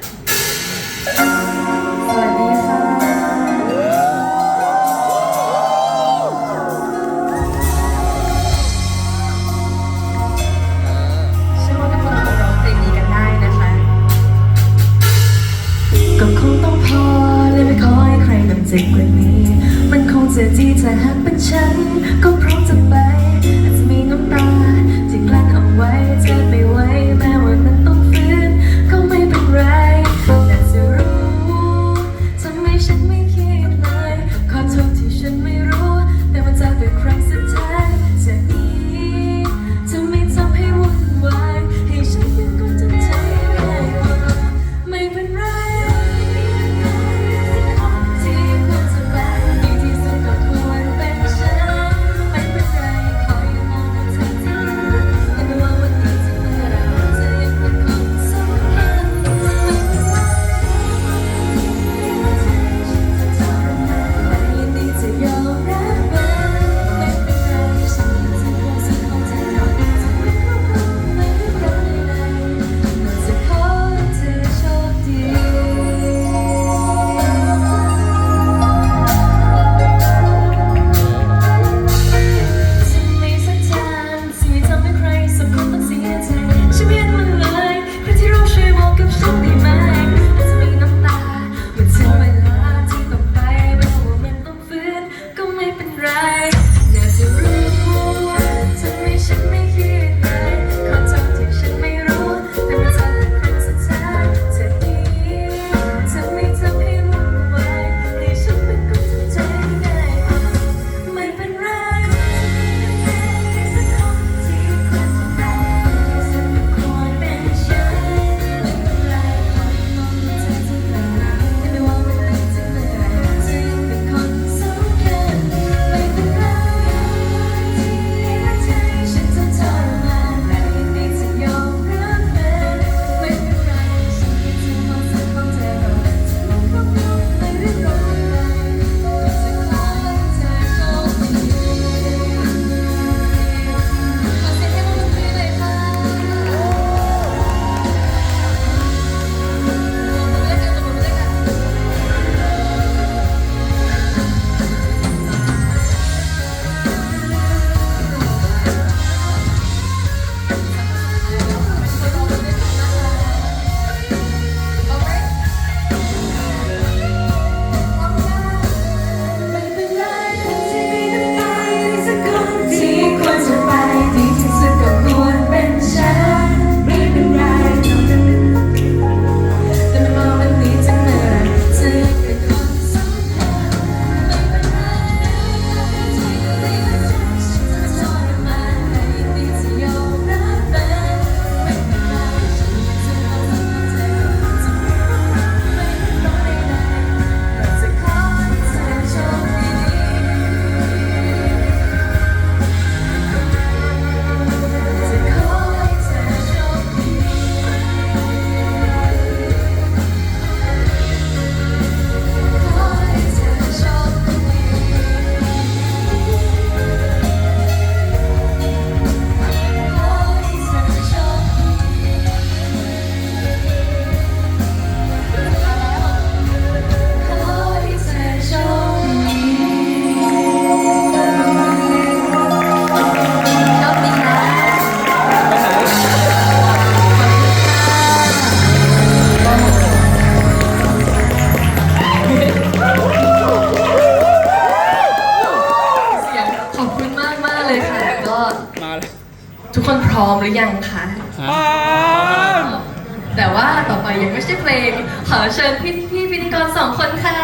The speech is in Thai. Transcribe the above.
เชื่อว่าทุกคนคงร้องเพลงนี้กันได้นะคะ ก็คงต้องพอเลยไม่ขอให้ใครมัเจ็บกว่านี้ มันคงจะดีถ้าหากเป็นฉันก็ night. ทุกคนพร้อมหรือยังคะแต่ว่าต่อไปยังไม่ใช่เพลง ขอเชิญพี่พี่พิธีกรสองคนค่ะ